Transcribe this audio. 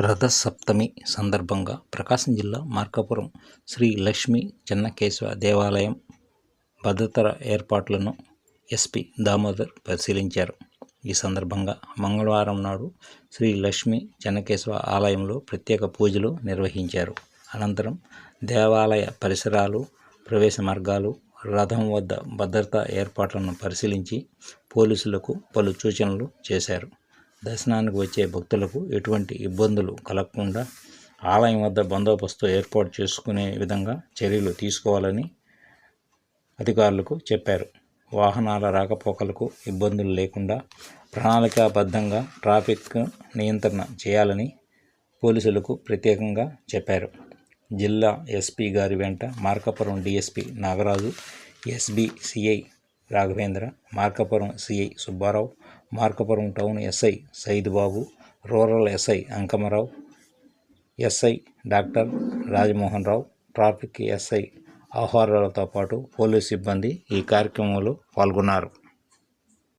రథసప్తమి సందర్భంగా ప్రకాశం జిల్లా మార్కాపురం శ్రీ లక్ష్మీ చెన్నకేశవ దేవాలయం భద్రతర ఏర్పాట్లను ఎస్పి దామోదర్ పరిశీలించారు. ఈ సందర్భంగా మంగళవారం నాడు శ్రీ లక్ష్మీ చెన్నకేశవ ఆలయంలో ప్రత్యేక పూజలు నిర్వహించారు. అనంతరం దేవాలయ పరిసరాలు ప్రవేశ మార్గాలు రథం వద్ద భద్రతా ఏర్పాట్లను పరిశీలించి పోలీసులకు పలు సూచనలు చేశారు. దర్శనానికి వచ్చే భక్తులకు ఎటువంటి ఇబ్బందులు కలగకుండా ఆలయం వద్ద బందోబస్తు ఏర్పాటు చేసుకునే విధంగా చర్యలు తీసుకోవాలని అధికారులకు చెప్పారు. వాహనాల రాకపోకలకు ఇబ్బందులు లేకుండా ప్రణాళికాబద్ధంగా ట్రాఫిక్ నియంత్రణ చేయాలని పోలీసులకు ప్రత్యేకంగా చెప్పారు. జిల్లా ఎస్పీ గారి వెంట Markapuram DSP Nagaraju SB CI Raghavendra Markapuram CI Subbarao Markapuram town SI Saidubabu rural SI Ankamarao SI doctor Rajamohan Rao traffic SI ఆహ్వారాలతో పాటు పోలీస్ సిబ్బంది ఈ కార్యక్రమంలో పాల్గొన్నారు.